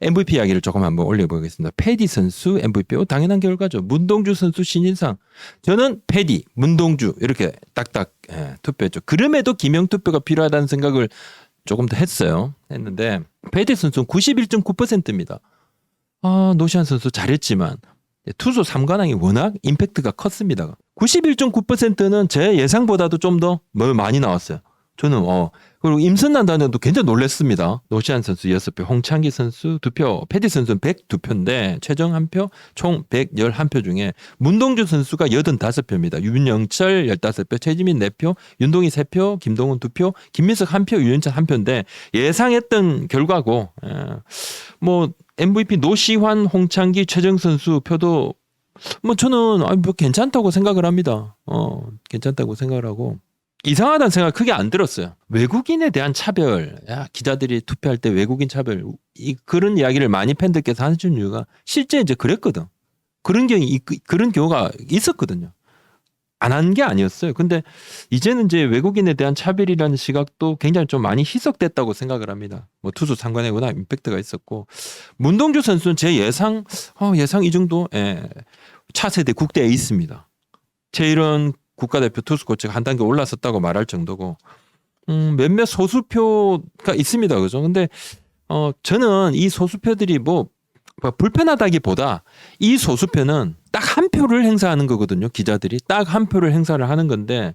MVP 이야기를 조금 한번 올려보겠습니다. 패디 선수 MVP 어, 당연한 결과죠. 문동주 선수 신인상. 저는 패디, 문동주 이렇게 딱딱 예, 투표했죠. 그럼에도 기명 투표가 필요하다는 생각을 조금 더 했어요. 했는데 패디 선수는 91.9%입니다. 아 노시안 선수 잘했지만 투수 3관왕이 워낙 임팩트가 컸습니다. 91.9%는 제 예상보다도 좀 더 많이 나왔어요. 저는 어 그리고 임선난 단원도 굉장히 놀랐습니다. 노시안 선수 6표, 홍창기 선수 2표, 패디 선수는 102표인데 최종 한 표, 총 111표 중에 문동주 선수가 85표입니다. 윤영철 15표, 최지민 4표, 윤동희 3표, 김동훈 2표, 김민석 1표, 유현찬 1표인데 예상했던 결과고 예. 뭐 MVP 노시환, 홍창기, 최정 선수 표도 뭐 저는 아, 뭐 괜찮다고 생각을 합니다. 어, 괜찮다고 생각을 하고 이상하다는 생각 크게 안 들었어요. 외국인에 대한 차별, 야, 기자들이 투표할 때 외국인 차별, 이, 그런 이야기를 많이 팬들께서 하시는 이유가 실제 이제 그랬거든. 그런 경우, 그런 경우가 있었거든요. 안 한 게 아니었어요. 근데 이제는 이제 외국인에 대한 차별이라는 시각도 굉장히 좀 많이 희석됐다고 생각을 합니다. 뭐 투수 워낙 임팩트가 있었고 문동주 선수는 제 예상, 어, 예상 이 정도, 예, 차세대 국대 에이스입니다. 제일은 국가대표 투수 코치가 한 단계 올랐었다고 말할 정도고 음, 몇몇 소수표가 있습니다. 그죠? 근데 어 저는 이 소수표들이 뭐, 뭐 불편하다기보다 이 소수표는 딱 한 표를 행사하는 거거든요. 기자들이 딱 한 표를 행사를 하는 건데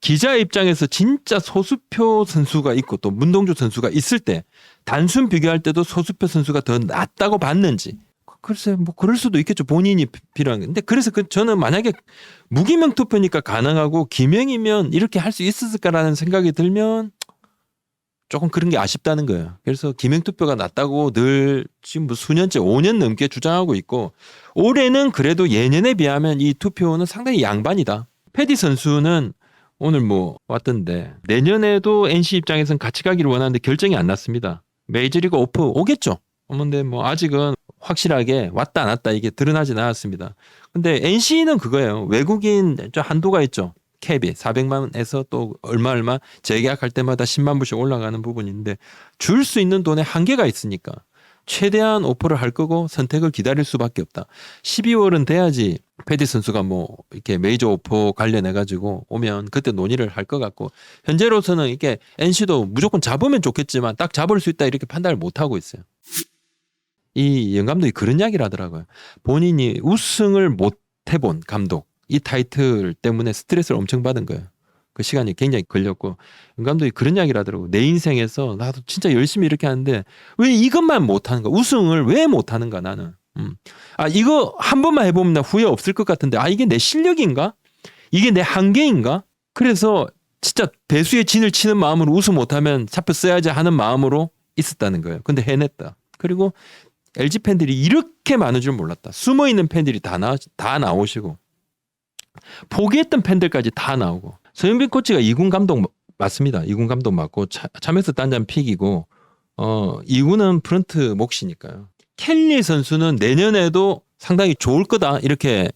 기자 입장에서 진짜 소수표 선수가 있고 또 문동주 선수가 있을 때 단순 비교할 때도 소수표 선수가 더 낫다고 봤는지 글쎄 뭐 그럴 수도 있겠죠 본인이 필요한 게 근데 그래서 그 저는 만약에 무기명 투표니까 가능하고 기명이면 이렇게 할 수 있었을까라는 생각이 들면 조금 그런 게 아쉽다는 거예요. 그래서 기명 투표가 낫다고 늘 지금 뭐 수년째 5년 넘게 주장하고 있고 올해는 그래도 예년에 비하면 이 투표는 상당히 양반이다. 패디 선수는 오늘 뭐 왔던데 내년에도 NC 입장에서는 같이 가기를 원하는데 결정이 안 났습니다. 메이저리그 오프 오겠죠. 근데 뭐 아직은 확실하게 왔다 안 왔다 이게 드러나진 않았습니다. 근데 NC는 그거예요. 외국인 좀 한도가 있죠. 캡이 400만에서 또 얼마 얼마 재계약할 때마다 10만 불씩 올라가는 부분인데 줄 수 있는 돈에 한계가 있으니까 최대한 오퍼를 할 거고 선택을 기다릴 수밖에 없다. 12월은 돼야지 패디 선수가 뭐 이렇게 메이저 오퍼 관련해 가지고 오면 그때 논의를 할 것 같고 현재로서는 이게 NC도 무조건 잡으면 좋겠지만 딱 잡을 수 있다 이렇게 판단을 못 하고 있어요. 이 영 감독이 그런 이야기를 하더라고요. 본인이 우승을 못 해본 감독 이 타이틀 때문에 스트레스를 엄청 받은 거예요. 그 시간이 굉장히 걸렸고 영 감독이 그런 이야기를 하더라고. 내 인생에서 나도 진짜 열심히 이렇게 하는데 왜 이것만 못 하는가? 우승을 왜 못 하는가 나는. 음. 아 이거 한 번만 해보면 나 후회 없을 것 같은데 아 이게 내 실력인가? 이게 내 한계인가? 그래서 진짜 배수의 진을 치는 마음으로 우승 못하면 잡혀 써야지 하는 마음으로 있었다는 거예요. 근데 해냈다. 그리고 LG 팬들이 이렇게 많은 줄 몰랐다. 숨어 있는 팬들이 다, 나, 다 나오시고 포기했던 팬들까지 다 나오고 서영빈 코치가 이군 감독 맞습니다. 이군 감독 맞고 차, 차명스 단장 픽이고 어 이군은 프런트 몫이니까요. 켈리 선수는 내년에도 상당히 좋을 거다 이렇게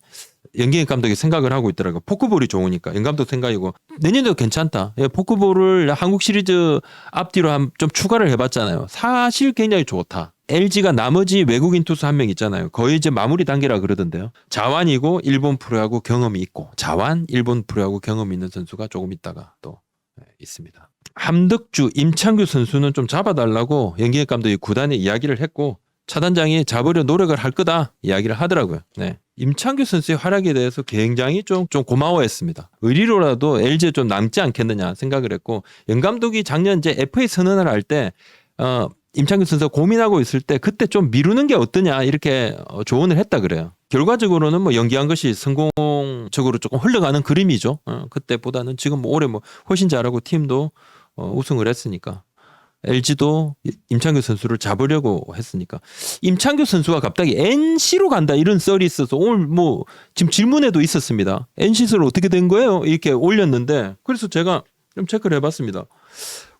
연기인 감독이 생각을 하고 있더라고요. 포크볼이 좋으니까 연 감독 생각이고 내년에도 괜찮다. 예, 포크볼을 한국 시리즈 앞뒤로 한 좀 추가를 해봤잖아요. 사실 굉장히 좋다. LG가 나머지 외국인 투수 한 명 있잖아요. 거의 이제 마무리 단계라 그러던데요. 자완이고 일본 프로야구 경험이 있고 자완 일본 프로야구 경험이 있는 선수가 조금 있다가 또 네, 있습니다. 함덕주 임창규 선수는 좀 잡아달라고 연기혁 감독이 구단에 이야기를 했고 차단장이 잡으려 노력을 할 거다 이야기를 하더라고요. 네. 임창규 선수의 활약에 대해서 굉장히 좀, 좀 고마워했습니다. 의리로라도 LG에 좀 남지 않겠느냐 생각을 했고 연 감독이 작년 이제 FA 선언을 할 때 어, 임창규 선수가 고민하고 있을 때 그때 좀 미루는 게 어떠냐 이렇게 어, 조언을 했다 그래요. 결과적으로는 뭐 연기한 것이 성공적으로 조금 흘러가는 그림이죠. 어, 그때보다는 지금 뭐 올해 뭐 훨씬 잘하고 팀도 어, 우승을 했으니까 LG도 임창규 선수를 잡으려고 했으니까 임창규 선수가 갑자기 NC로 간다 이런 썰이 있어서 오늘 뭐 지금 질문에도 있었습니다. NC를 어떻게 된 거예요? 이렇게 올렸는데 그래서 제가 좀 체크를 해봤습니다.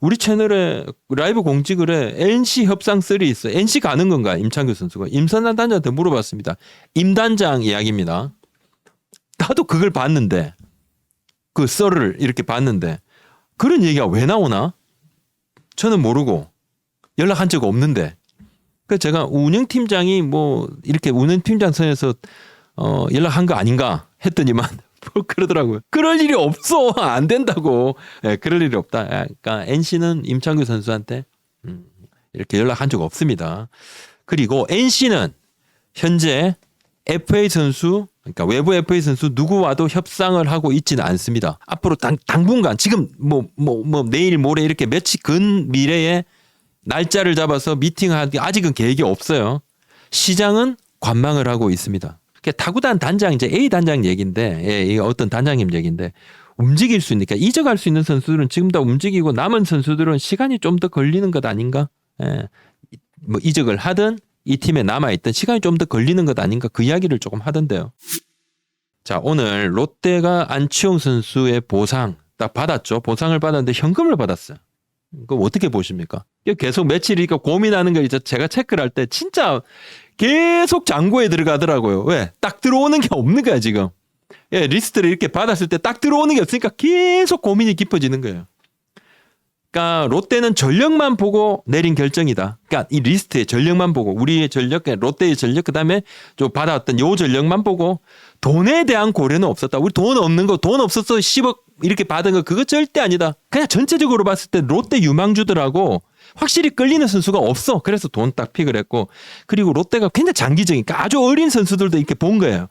우리 채널에 라이브 해 NC 협상 썰이 있어. NC 가는 건가? 임창규 선수가 임선단 단장한테 물어봤습니다. 임 단장 이야기입니다. 나도 그걸 봤는데 그 썰을 이렇게 봤는데 그런 얘기가 왜 나오나? 저는 모르고 연락한 적 없는데 그 제가 운영팀장이 뭐 이렇게 운영팀장 선에서 어 연락한 거 아닌가 했더니만 뭐 그러더라고요. 그럴 일이 없어 안 된다고. 예, 그럴 일이 없다. 그러니까 NC는 임창규 선수한테 음, 이렇게 연락한 적 없습니다. 그리고 NC는 현재 FA 선수 그러니까 외부 FA 선수 누구와도 협상을 하고 있지는 않습니다. 앞으로 당, 당분간 지금 뭐 뭐 뭐 내일 모레 이렇게 며칠 근 미래에 날짜를 잡아서 미팅하기 아직은 계획이 없어요. 시장은 관망을 하고 있습니다. 그게 타구단 단장 이제 A 단장 얘기인데 예, 이 어떤 단장님 얘기인데 움직일 수 있으니까 이적할 수 있는 선수들은 지금 다 움직이고 남은 선수들은 시간이 좀 더 걸리는 것 아닌가? 예. 뭐 이적을 하든 이 팀에 남아 있던 시간이 좀 더 걸리는 것 아닌가 그 이야기를 조금 하던데요. 자 오늘 롯데가 안치홍 선수의 보상 딱 받았죠. 보상을 받았는데 현금을 받았어요. 그거 어떻게 보십니까? 계속 며칠이니까 고민하는 걸 이제 제가 체크를 할 때 진짜 계속 잔고에 들어가더라고요. 왜? 딱 들어오는 게 없는 거야 지금. 예, 리스트를 이렇게 받았을 때 딱 들어오는 게 없으니까 계속 고민이 깊어지는 거예요. 그러니까 롯데는 전력만 보고 내린 결정이다. 그러니까 이 리스트의 전력만 보고 우리의 전력, 그러니까 롯데의 전력 그다음에 좀 받아왔던 요 전력만 보고 돈에 대한 고려는 없었다. 우리 돈 없는 거 돈 없었어 10억 이렇게 받은 거 그거 절대 아니다. 그냥 전체적으로 봤을 때 롯데 유망주들하고 확실히 끌리는 선수가 없어. 그래서 돈 딱 픽을 했고 그리고 롯데가 굉장히 장기적인 그러니까 아주 어린 선수들도 이렇게 본 거예요.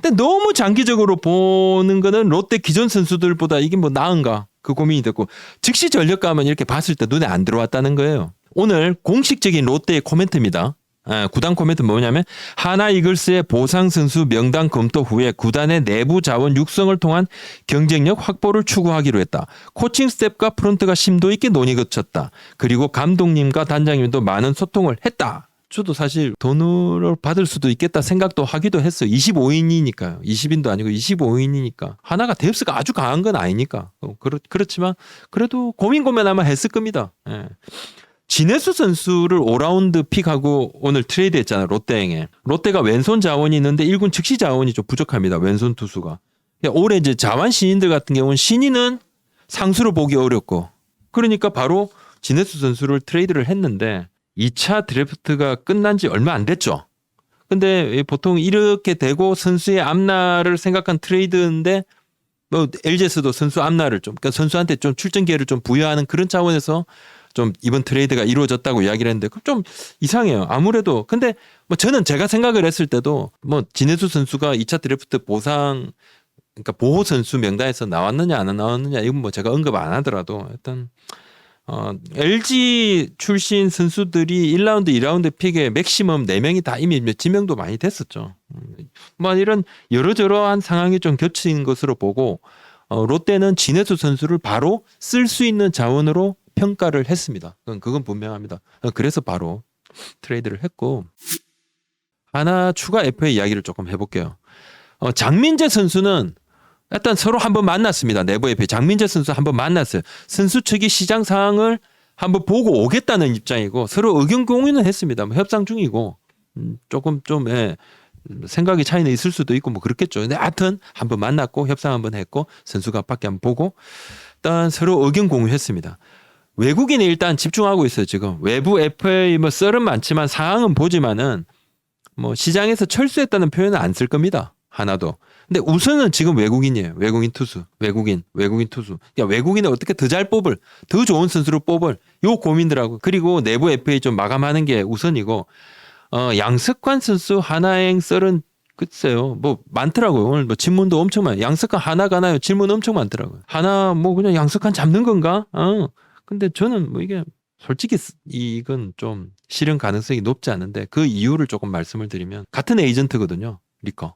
근데 너무 장기적으로 보는 거는 롯데 기존 선수들보다 이게 뭐 나은가 그 고민이 됐고 즉시 전력가면 이렇게 봤을 때 눈에 안 들어왔다는 거예요. 오늘 공식적인 롯데의 코멘트입니다. 아, 구단 코멘트 뭐냐면 하나 이글스의 보상 선수 명단 검토 후에 구단의 내부 자원 육성을 통한 경쟁력 확보를 추구하기로 했다. 코칭 스텝과 프론트가 심도 있게 논의 거쳤다. 그리고 감독님과 단장님도 많은 소통을 했다. 저도 사실 돈으로 받을 수도 있겠다 생각도 하기도 했어요. 25인이니까요. 20인도 아니고 25인이니까. 하나가 뎁스가 아주 강한 건 아니니까. 어, 그렇, 그렇지만 그래도 고민 고민 아마 했을 겁니다. 예. 진해수 선수를 5라운드 픽하고 오늘 트레이드 했잖아요. 롯데행에. 롯데가 왼손 자원이 있는데 1군 즉시 자원이 좀 부족합니다. 왼손 투수가. 그러니까 올해 이제 자완 신인들 같은 경우는 신인은 상수로 보기 어렵고 그러니까 바로 진해수 선수를 트레이드를 했는데 2차 드래프트가 끝난 지 얼마 안 됐죠. 근데 보통 이렇게 되고 선수의 앞날을 생각한 트레이드인데 뭐 LG에서도 선수 앞날을 좀 그러니까 선수한테 좀 출전 기회를 좀 부여하는 그런 차원에서 좀 이번 트레이드가 이루어졌다고 이야기를 했는데 그럼 좀 이상해요. 아무래도 근데 뭐 저는 제가 생각을 했을 때도 뭐 진해수 선수가 2차 드래프트 보상 그러니까 보호 선수 명단에서 나왔느냐 안 나왔느냐 이건 뭐 제가 언급 안 하더라도 일단 어, LG 출신 선수들이 1라운드, 2라운드 픽에 맥시멈 4명이 다 이미 지명도 많이 됐었죠. 음, 뭐 이런 여러저러한 상황이 좀 겹친 것으로 보고 어, 롯데는 진해수 선수를 바로 쓸 수 있는 자원으로 평가를 했습니다. 그건, 그건 분명합니다. 어, 그래서 바로 트레이드를 했고 하나 추가 FA 이야기를 조금 해볼게요. 어, 장민재 선수는 일단 서로 한번 만났습니다. 내부 FA 장민재 선수 한번 만났어요. 선수 측이 시장 상황을 한번 보고 오겠다는 입장이고 서로 의견 공유는 했습니다. 뭐 협상 중이고 음, 조금 좀 예, 생각이 차이는 있을 수도 있고 뭐 그렇겠죠. 근데 하여튼 한번 만났고 협상 한번 했고 선수가 밖에 한번 보고 일단 서로 의견 공유했습니다. 외국인이 일단 집중하고 있어요 지금 외부 FA 뭐 썰은 많지만 상황은 보지만은 뭐 시장에서 철수했다는 표현은 안 쓸 겁니다 하나도 근데 우선은 지금 외국인이에요. 외국인 투수 외국인 외국인 투수. 야 외국인을 어떻게 더 잘 뽑을 더 좋은 선수를 뽑을 요 고민들하고 그리고 내부 FA 좀 마감하는 게 우선이고 어 양석환 선수 하나행 썰은 글쎄요. 뭐 많더라고요. 오늘 뭐 질문도 엄청 많아요. 양석환 하나 가나요? 질문 엄청 많더라고요. 하나 뭐 그냥 양석환 잡는 건가? 어. 근데 저는 뭐 이게 솔직히 이건 좀 실현 가능성이 높지 않은데 그 이유를 조금 말씀을 드리면 같은 에이전트거든요. 리커.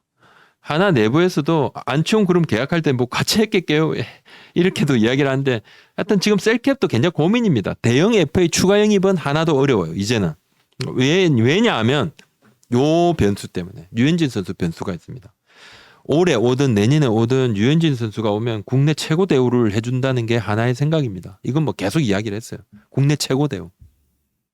하나 내부에서도 안치홍 그럼 계약할 때 뭐 같이 했겠게요. 이렇게도 이야기를 하는데 하여튼 지금 셀캡도 굉장히 고민입니다. 대형 FA 추가 영입은 하나도 어려워요. 이제는. 왜, 왜냐하면 요 변수 때문에 유현진 선수 변수가 있습니다. 올해 오든 내년에 오든 유현진 선수가 오면 국내 최고 대우를 해준다는 게 하나의 생각입니다. 이건 뭐 계속 이야기를 했어요. 국내 최고 대우.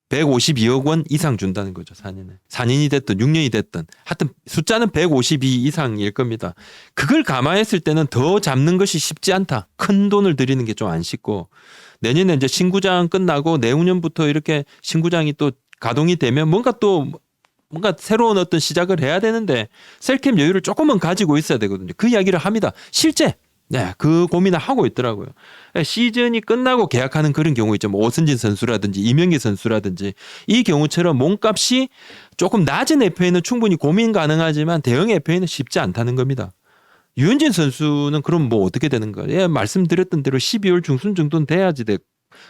152억 원 이상 준다는 거죠, 4년에. 4년이 됐든 6년이 됐든. 하여튼 숫자는 152 이상일 겁니다. 그걸 감안했을 때는 더 잡는 것이 쉽지 않다. 큰 돈을 들이는 게 좀 안 쉽고. 내년에 이제 신구장 끝나고 내후년부터 이렇게 신구장이 또 가동이 되면 뭔가 또 뭔가 새로운 어떤 시작을 해야 되는데 셀캠 여유를 조금은 가지고 있어야 되거든요. 그 이야기를 합니다. 실제 네, 그 고민을 하고 있더라고요. 네, 시즌이 끝나고 계약하는 그런 경우 있죠. 뭐 오승진 선수라든지 이명기 선수라든지 이 경우처럼 몸값이 조금 낮은 FA는 충분히 고민 가능하지만 대형 FA는 쉽지 않다는 겁니다. 유현진 선수는 그럼 뭐 어떻게 되는 거예요? 예, 말씀드렸던 대로 12월 중순 정도는 돼야지 돼.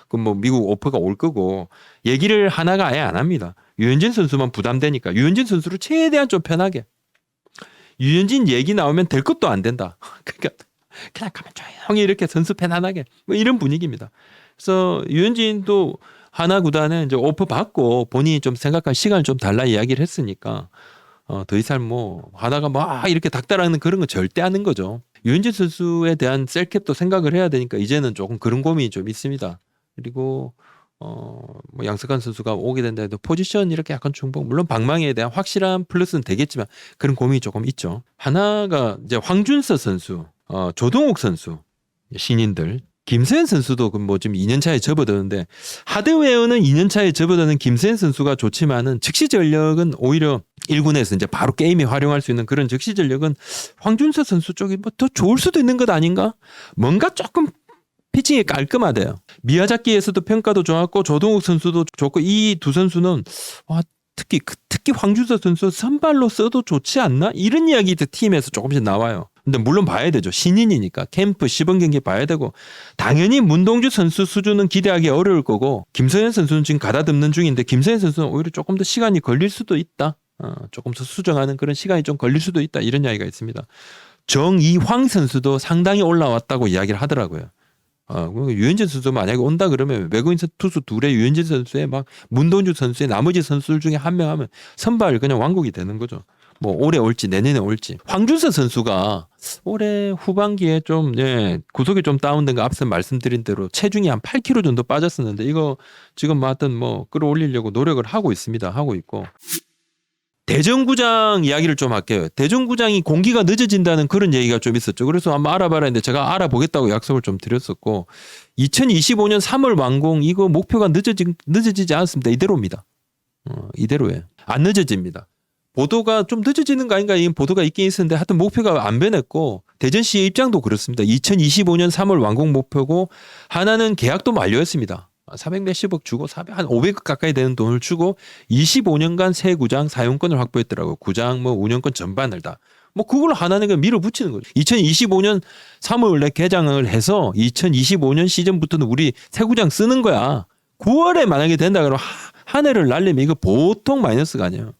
그뭐 미국 오퍼가 올 거고 얘기를 하나가 아예 안 합니다. 유현진 선수만 부담되니까 유현진 선수를 최대한 좀 편하게. 유현진 얘기 나오면 될 것도 안 된다. 그러니까 그냥 가면 조용히 이렇게 선수 편안하게 뭐 이런 분위기입니다. 그래서 유현진도 하나 구단에 이제 오퍼 받고 본인이 좀 생각할 시간을 좀 달라 이야기를 했으니까 어, 더 이상 뭐 하다가 막 이렇게 닥달하는 그런 거 절대 하는 거죠. 유현진 선수에 대한 셀캡도 생각을 해야 되니까 이제는 조금 그런 고민이 좀 있습니다. 그리고 어, 뭐 양석환 선수가 오게 된다 해도 포지션 이렇게 약간 중복 물론 방망이에 대한 확실한 플러스는 되겠지만 그런 고민이 조금 있죠. 하나가 이제 황준서 선수, 어, 조동욱 선수 신인들 김세현 선수도 그뭐 지금 2년 차에 접어드는데 하드웨어는 2년 차에 접어드는 김세현 선수가 좋지만은 즉시 전력은 오히려 1군에서 이제 바로 게임에 활용할 수 있는 그런 즉시 전력은 황준서 선수 쪽이 뭐 더 좋을 수도 있는 것 아닌가? 뭔가 조금 피칭이 깔끔하대요. 미야자키에서도 평가도 좋았고 조동욱 선수도 좋고 이 두 선수는 와 특히 그- 특히 황준서 선수 선발로 써도 좋지 않나? 이런 이야기도 팀에서 조금씩 나와요. 근데 물론 봐야 되죠. 신인이니까 캠프 시범 경기 봐야 되고 당연히 문동주 선수 수준은 기대하기 어려울 거고 김서현 선수는 지금 가다듬는 중인데 김서현 선수는 오히려 조금 더 시간이 걸릴 수도 있다. 어, 조금 더 수정하는 그런 시간이 좀 걸릴 수도 있다. 이런 이야기가 있습니다. 정이황 선수도 상당히 올라왔다고 이야기를 하더라고요. 어, 유현진 선수 만약에 온다 그러면 외국인 선- 투수 둘의 유현진 선수의 막 문동주 선수의 나머지 선수들 중에 한 명 하면 선발 그냥 왕국이 되는 거죠. 뭐 올해 올지 내년에 올지. 황준서 선수가 올해 후반기에 좀 예, 구속이 좀 다운된 거 앞서 말씀드린 대로 체중이 한 8kg 정도 빠졌었는데 이거 지금 뭐 하여튼 뭐 끌어올리려고 노력을 하고 있습니다. 하고 있고. 대전구장 이야기를 좀 할게요. 대전구장이 공기가 늦어진다는 그런 얘기가 좀 있었죠. 그래서 한번 알아봐라 했는데 제가 알아보겠다고 약속을 좀 드렸었고 2025년 3월 완공 이거 목표가 늦어지, 늦어지지 않습니다. 이대로입니다. 어, 이대로예요. 안 늦어집니다. 보도가 좀 늦어지는 거 아닌가 이 보도가 있긴 있었는데 하여튼 목표가 안 변했고 대전시의 입장도 그렇습니다. 2025년 3월 완공 목표고 하나는 계약도 만료했습니다. 400 몇십억 주고 400, 한 500억 가까이 되는 돈을 주고 25년간 새 구장 사용권을 확보했더라고요. 구장 뭐 운영권 전반을 다. 뭐 그걸 하나는 그냥 밀어붙이는 거죠. 2025년 3월에 개장을 해서 2025년 시즌부터는 우리 새 구장 쓰는 거야. 9월에 만약에 된다 그러면 하- 한 해를 날리면 이거 보통 마이너스가 아니에요.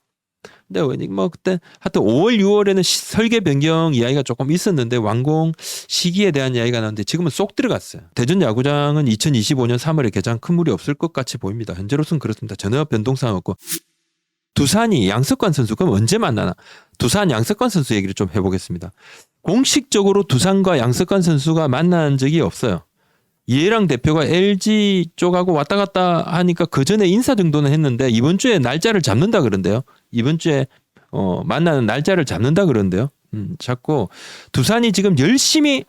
근데 왜뭐 그때 하여튼 5월 6월에는 설계 변경 이야기가 조금 있었는데 완공 시기에 대한 이야기가 나왔는데 지금은 쏙 들어갔어요. 대전 야구장은 2025년 3월에 개장 큰 무리 없을 것 같이 보입니다. 현재로서는 그렇습니다. 전혀 변동사항 없고 두산이 양석관 선수 그럼 언제 만나나? 두산 양석관 선수 얘기를 좀 해보겠습니다. 공식적으로 두산과 양석관 선수가 만난 적이 없어요. 이해랑 대표가 LG 쪽하고 왔다 갔다 하니까 그 전에 인사 정도는 했는데 이번 주에 날짜를 잡는다 그런데요. 이번 주에 어, 만나는 날짜를 잡는다 그런데요. 음, 자꾸 두산이 지금 열심히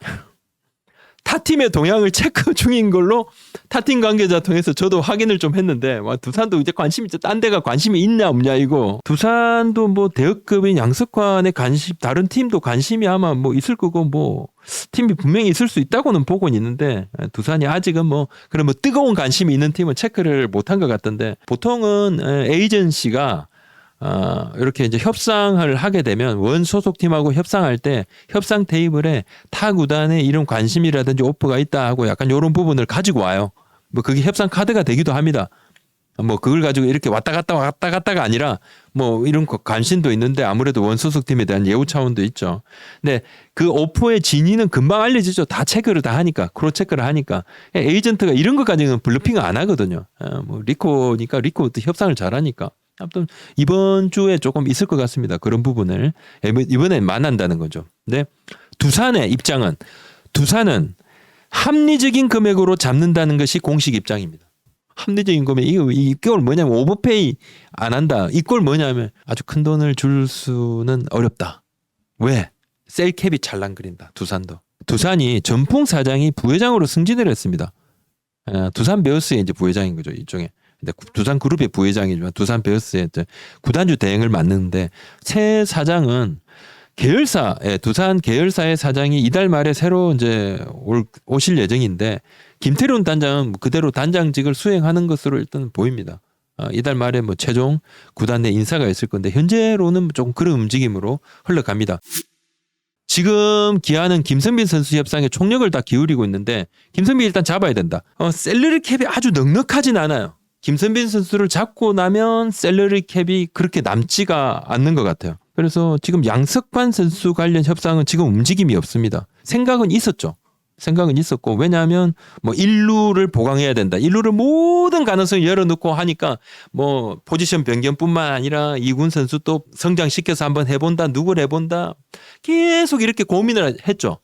타 팀의 동향을 체크 중인 걸로 타 팀 관계자 통해서 저도 확인을 좀 했는데 와, 두산도 이제 관심이. 딴 데가 관심이 있냐 없냐 이거. 두산도 뭐 대역급인 양석환의 관심 다른 팀도 관심이 아마 뭐 있을 거고 뭐 팀이 분명히 있을 수 있다고는 보고는 있는데 에, 두산이 아직은 뭐 그런 뭐 뜨거운 관심이 있는 팀은 체크를 못한 것 같던데 보통은 에, 에이전시가 어, 이렇게 이제 협상을 하게 되면 원 소속 팀하고 협상할 때 협상 테이블에 타 구단의 이런 관심이라든지 오퍼가 있다 하고 약간 이런 부분을 가지고 와요. 뭐 그게 협상 카드가 되기도 합니다. 뭐 그걸 가지고 이렇게 왔다 갔다 왔다 갔다가 아니라 뭐 이런 거 관심도 있는데 아무래도 원 소속 팀에 대한 예우 차원도 있죠. 근데 그 오퍼의 진위는 금방 알려지죠. 다 체크를 다 하니까 크로 체크를 하니까 에이전트가 이런 것까지는 블루핑을 안 하거든요. 어, 뭐 리코니까 리코도 협상을 잘하니까. 아무튼 이번 주에 조금 있을 것 같습니다. 그런 부분을 이번에 만난다는 거죠. 근데 두산의 입장은 두산은 합리적인 금액으로 잡는다는 것이 공식 입장입니다. 합리적인 금액 이거 이걸 뭐냐면 오버페이 안 한다. 이걸 뭐냐면 아주 큰 돈을 줄 수는 어렵다. 왜? 셀캡이 찰랑거린다. 두산도. 두산이 전풍 사장이 부회장으로 승진을 했습니다. 어, 두산 베어스의 이제 부회장인 거죠. 일종의 근데 두산 그룹의 부회장이지만 두산 베어스의 구단주 대행을 맡는데 새 사장은 계열사, 예, 두산 계열사의 사장이 이달 말에 새로 이제 올, 오실 예정인데 김태룡 단장은 그대로 단장직을 수행하는 것으로 일단 보입니다. 어, 이달 말에 뭐 최종 구단 내 인사가 있을 건데 현재로는 조금 그런 움직임으로 흘러갑니다. 지금 기아는 김선빈 선수 협상에 총력을 다 기울이고 있는데 김선빈 일단 잡아야 된다. 어, 셀러리 캡이 아주 넉넉하진 않아요. 김선빈 선수를 잡고 나면 셀러리 캡이 그렇게 남지가 않는 것 같아요. 그래서 지금 양석환 선수 관련 협상은 지금 움직임이 없습니다. 생각은 있었죠. 생각은 있었고 왜냐하면 뭐 일루를 보강해야 된다. 일루를 모든 가능성을 열어놓고 하니까 뭐 포지션 변경뿐만 아니라 이군 선수 또 성장시켜서 한번 해본다. 누굴 해본다. 계속 이렇게 고민을 했죠.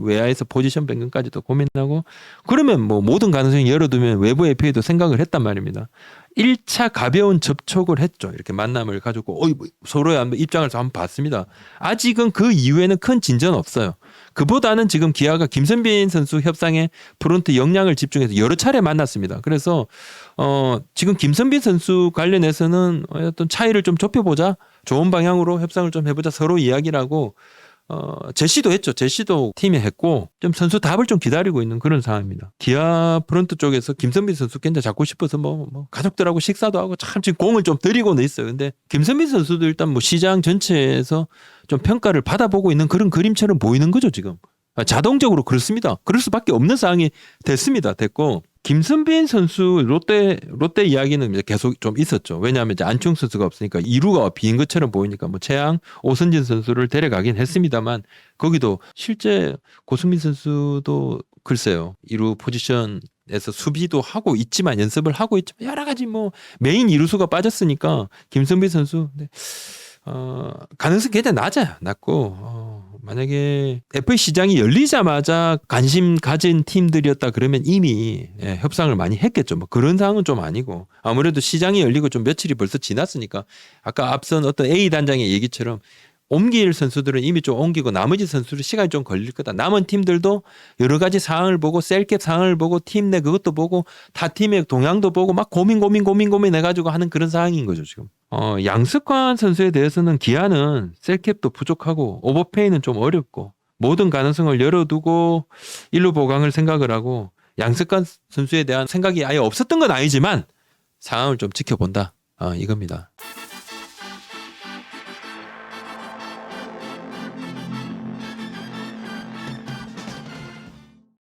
외야에서 포지션 변경까지도 고민하고 그러면 뭐 모든 가능성을 열어두면 외부 FA도 생각을 했단 말입니다. 1차 가벼운 접촉을 했죠. 이렇게 만남을 가지고 어이 뭐 서로의 입장을 한번 봤습니다. 아직은 그 이후에는 큰 진전 없어요. 그보다는 지금 기아가 김선빈 선수 협상에 프론트 역량을 집중해서 여러 차례 만났습니다. 그래서 어 지금 김선빈 선수 관련해서는 어떤 차이를 좀 좁혀보자, 좋은 방향으로 협상을 좀 해보자 서로 이야기를 하고 어 제시도 했죠. 제시도 팀에 했고 좀 선수 답을 좀 기다리고 있는 그런 상황입니다. 기아 프론트 쪽에서 김선빈 선수 굉장히 잡고 싶어서 뭐, 뭐 가족들하고 식사도 하고 참 지금 공을 좀 들이고는 있어요. 근데 김선빈 선수도 일단 뭐 시장 전체에서 좀 평가를 받아보고 있는 그런 그림처럼 보이는 거죠 지금. 아, 자동적으로 그렇습니다. 그럴 수밖에 없는 상황이 됐습니다. 됐고 김선빈 선수 롯데 롯데 이야기는 이제 계속 좀 있었죠. 왜냐하면 이제 안충 선수가 없으니까 이루가 빈 것처럼 보이니까 뭐 최양 오선진 선수를 데려가긴 했습니다만 거기도 실제 고승민 선수도 글쎄요 이루 포지션 에서 수비도 하고 있지만 연습을 하고 있지만 여러 가지 뭐 메인 이루수가 빠졌으니까 김선빈 선수 네. 어, 가능성 굉장히 낮아요. 낮고 어, 만약에 FA 시장이 열리자마자 관심 가진 팀들이었다 그러면 이미 예, 협상을 많이 했겠죠. 뭐 그런 상황은 좀 아니고 아무래도 시장이 열리고 좀 며칠이 벌써 지났으니까 아까 앞선 어떤 A 단장의 얘기처럼 옮길 선수들은 이미 좀 옮기고 나머지 선수들 시간이 좀 걸릴 거다. 남은 팀들도 여러 가지 상황을 보고 셀캡 상황을 보고 팀 내 그것도 보고 타 팀의 동향도 보고 막 고민 고민 고민 고민 해 가지고 하는 그런 상황인 거죠 지금. 어 양석환 선수에 대해서는 기아는 셀캡도 부족하고 오버페이는 좀 어렵고 모든 가능성을 열어두고 일루 보강을 생각을 하고 양석환 선수에 대한 생각이 아예 없었던 건 아니지만 상황을 좀 지켜본다. 어, 이겁니다.